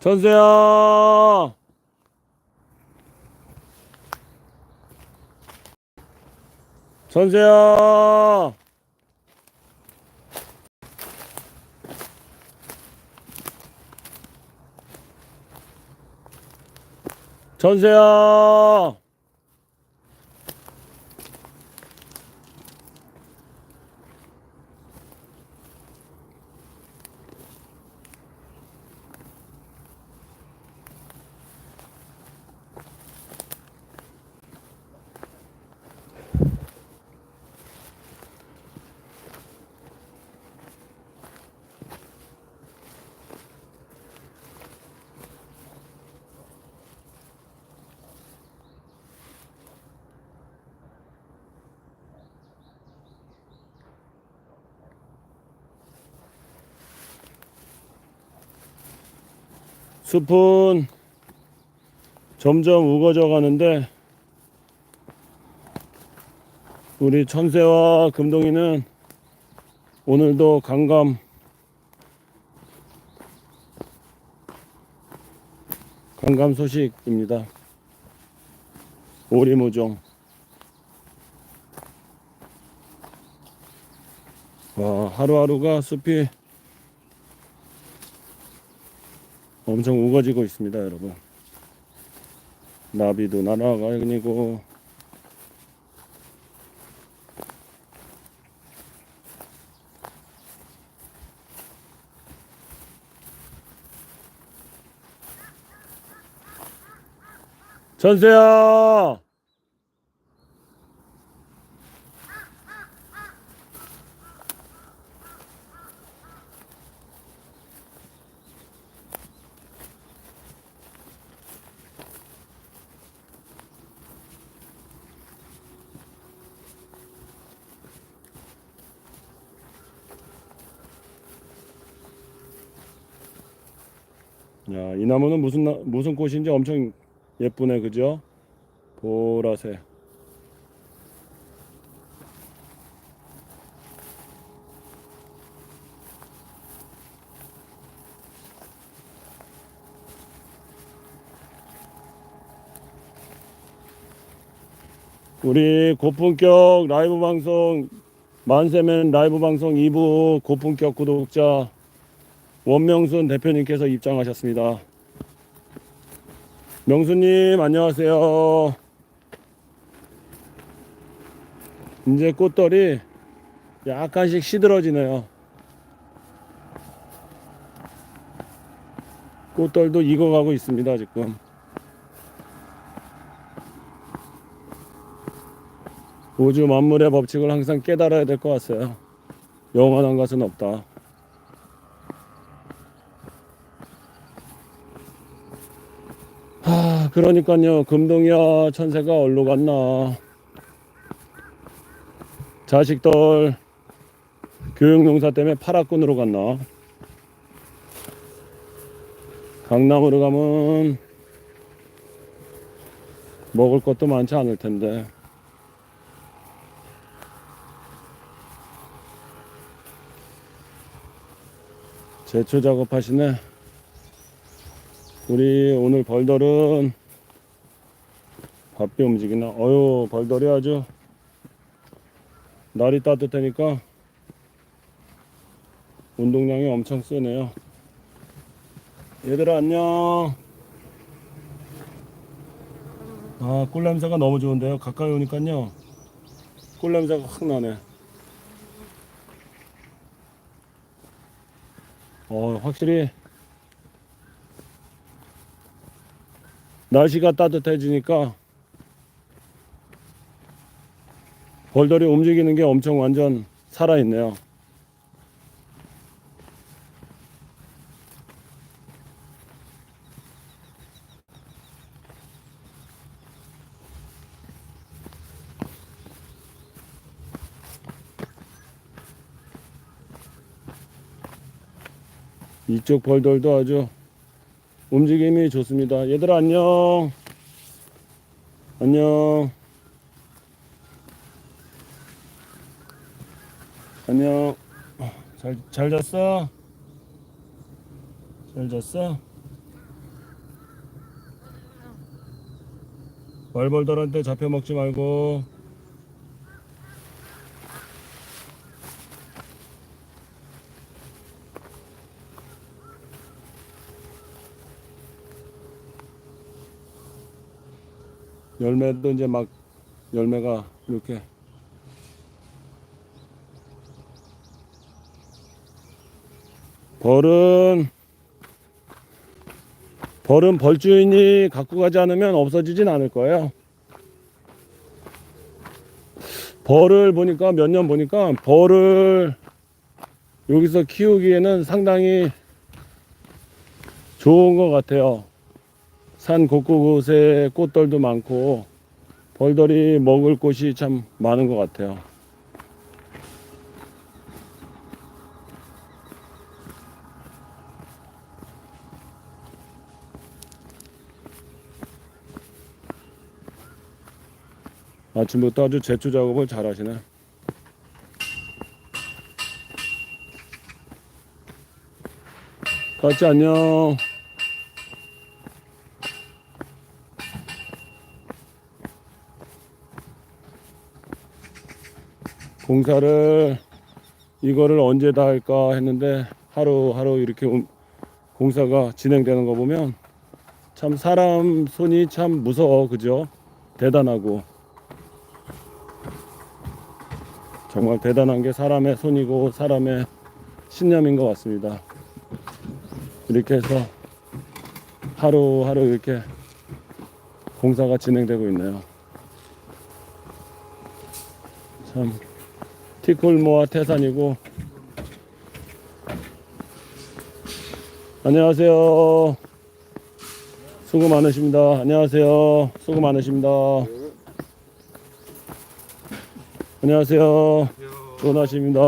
전세야. 전세야. 전세야. 숲은 점점 우거져 가는데 우리 천세와 금동이는 오늘도 강감 강감 소식입니다. 오리무종 와 하루하루가 숲이 엄청 우거지고 있습니다, 여러분. 나비도 날아가니고 전세야. 야, 이 나무는 무슨 나, 무슨 꽃인지 엄청 예쁘네, 그죠? 보라색. 우리 고품격 라이브 방송 만세맨 라이브 방송 2부 고품격 구독자 원명순 대표님께서 입장하셨습니다. 명수님 안녕하세요. 이제 꽃들이 약간씩 시들어지네요. 꽃들도 익어가고 있습니다 지금. 우주 만물의 법칙을 항상 깨달아야 될 것 같아요. 영원한 것은 없다. 그러니까요. 금동이야 천세가 어디로 갔나. 자식들 교육용사 때문에 파라군으로 갔나. 강남으로 가면 먹을 것도 많지 않을 텐데. 제초 작업하시네. 우리 오늘 벌들은 바삐 움직이나? 어유 벌들이 아주. 날이 따뜻하니까 운동량이 엄청 세네요. 얘들아 안녕. 아 꿀냄새가 너무 좋은데요? 가까이 오니까요. 꿀냄새가 확 나네. 어 확실히 날씨가 따뜻해지니까 벌들이 움직이는 게 엄청 완전 살아있네요. 이쪽 벌들도 아주 움직임이 좋습니다. 얘들아 안녕. 안녕. 안녕. 잘, 잘 잤어? 잘 잤어? 말벌들한테 잡혀 먹지 말고. 열매도 이제 막 열매가 이렇게 벌은 벌은 벌주인이 갖고 가지 않으면 없어지진 않을 거예요. 벌을 보니까 몇 년 보니까 벌을 여기서 키우기에는 상당히 좋은 것 같아요. 산 곳곳에 꽃들도 많고 벌들이 먹을 곳이 참 많은 것 같아요. 아침부터 아주 제초 작업을 잘 하시네. 같이 안녕. 공사를 이거를 언제 다 할까 했는데 하루하루 이렇게 움- 공사가 진행되는 거 보면 참 사람 손이 참 무서워 그죠? 대단하고 정말 대단한 게 사람의 손이고 사람의 신념인 것 같습니다. 이렇게 해서 하루하루 이렇게 공사가 진행되고 있네요. 참 티콜모아 태산이고 안녕하세요. 수고 많으십니다. 안녕하세요. 수고 많으십니다. 안녕하세요. 좋은 아침입니다.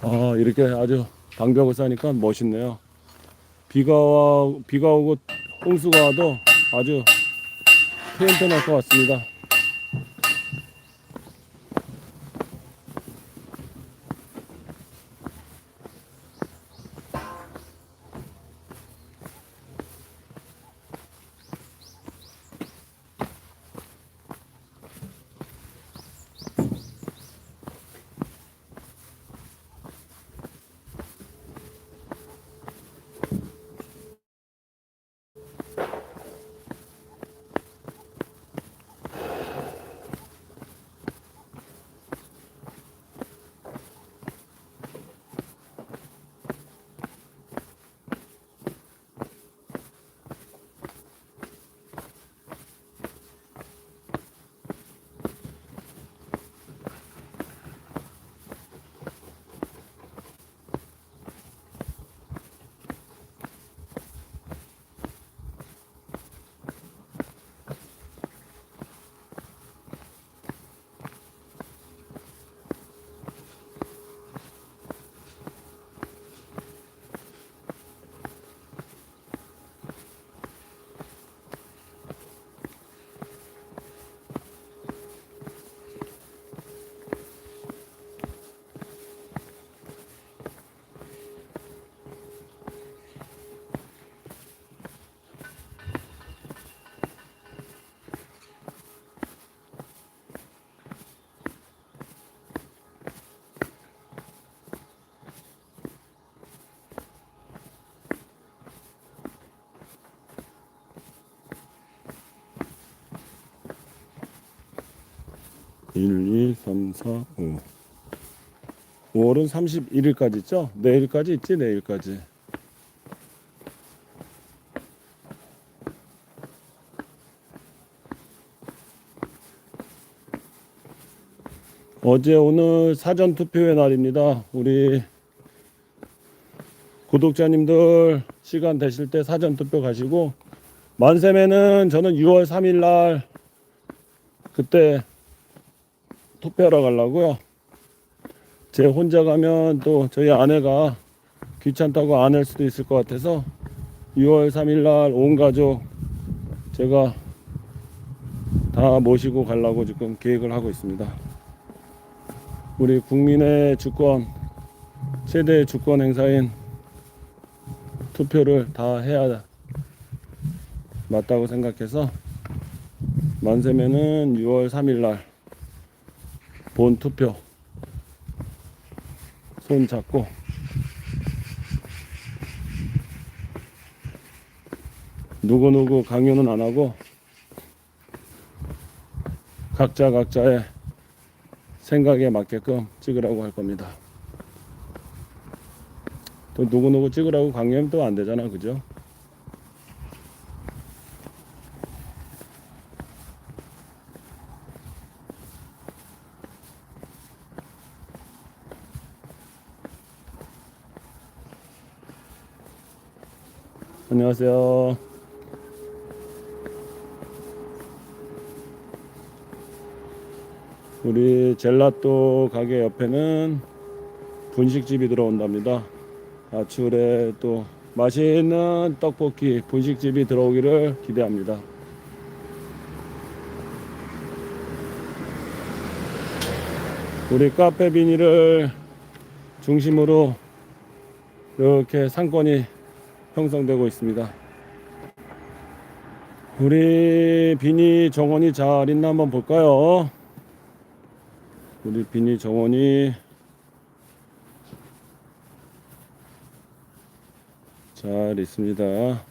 아, 이렇게 아주 방벽을 쌓으니까 멋있네요. 비가 와, 비가 오고 홍수가 와도 아주 페인트 날것 같습니다. 일, 이, 삼, 사, 오. 5월은 31일까지 있죠? 내일까지 있지, 내일까지. 어제 오늘 사전 투표의 날입니다. 우리 구독자님들 시간 되실 때 사전 투표 가시고 만세매는 저는 6월 3일 날 그때 투표하러 가려고요. 제 혼자 가면 또 저희 아내가 귀찮다고 안 할 수도 있을 것 같아서 6월 3일 날 온 가족 제가 다 모시고 가려고 지금 계획을 하고 있습니다. 우리 국민의 주권 최대 주권 행사인 투표를 다 해야 맞다고 생각해서 만세면은 6월 3일 날 본 투표 손 잡고 누구누구 강요는 안 하고 각자 각자의 생각에 맞게끔 찍으라고 할 겁니다. 또 누구누구 찍으라고 강요하면 또 안 되잖아. 그죠? 안녕하세요. 우리 젤라또 가게 옆에는 분식집이 들어온답니다. 아출에 또 맛있는 떡볶이 분식집이 들어오기를 기대합니다. 우리 카페 비닐을 중심으로 이렇게 상권이 형성되고 있습니다. 우리 비니 정원이 잘 있나 한번 볼까요? 우리 비니 정원이 잘 있습니다.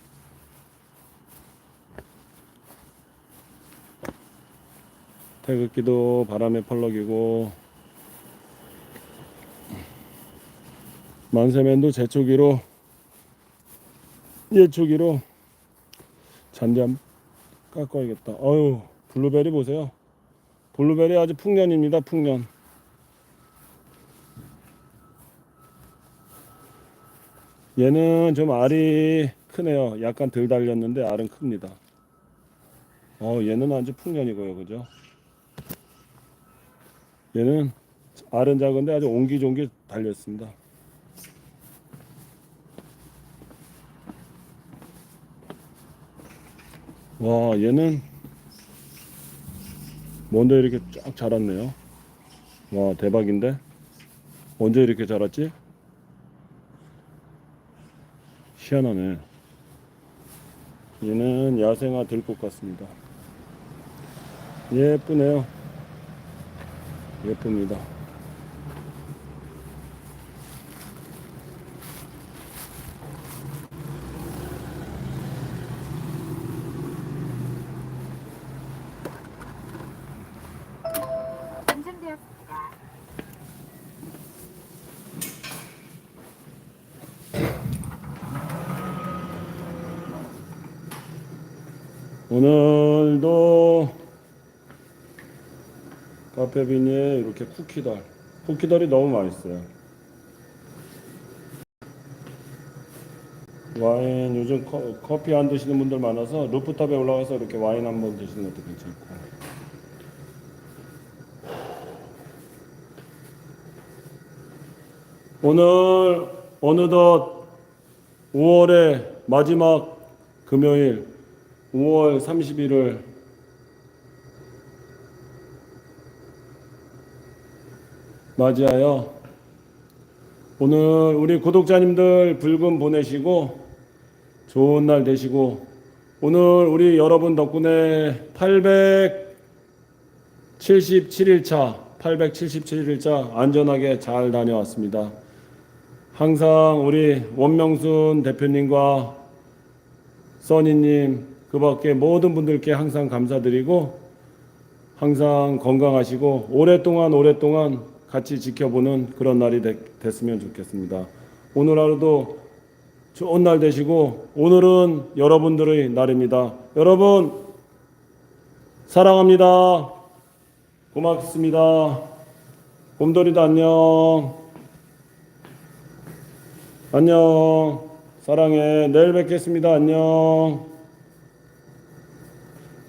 태극기도 바람에 펄럭이고 만세맨도 제초기로 예초기로 한번 깎아야겠다. 어유 블루베리 보세요. 블루베리 아주 풍년입니다. 풍년. 얘는 좀 알이 크네요. 약간 덜 달렸는데 알은 큽니다. 어, 얘는 아주 풍년이고요. 그죠? 얘는 알은 작은데 아주 옹기종기 달렸습니다. 와, 얘는 뭔데 이렇게 쫙 자랐네요. 와, 대박인데? 언제 이렇게 자랐지? 희한하네. 얘는 야생화 들꽃 같습니다. 예쁘네요. 예쁩니다. 오늘도 카페비니에 이렇게 쿠키달. 쿠키달이 너무 맛있어요. 와인 요즘 커, 커피 안 드시는 분들 많아서 루프탑에 올라가서 이렇게 와인 한번 드시는 것도 괜찮고. 오늘 어느덧 5월의 마지막 금요일 5월 30일을 맞이하여 오늘 우리 구독자님들 불금 보내시고 좋은 날 되시고 오늘 우리 여러분 덕분에 877일차 877일차 안전하게 잘 다녀왔습니다. 항상 우리 원명순 대표님과 써니님 그 밖에 모든 분들께 항상 감사드리고 항상 건강하시고 오랫동안 오랫동안 같이 지켜보는 그런 날이 됐, 됐으면 좋겠습니다. 오늘 하루도 좋은 날 되시고 오늘은 여러분들의 날입니다. 여러분 사랑합니다. 고맙습니다. 곰돌이도 안녕. 안녕. 사랑해. 내일 뵙겠습니다. 안녕.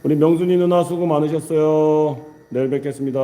우리 명순이 누나 수고 많으셨어요. 내일 뵙겠습니다.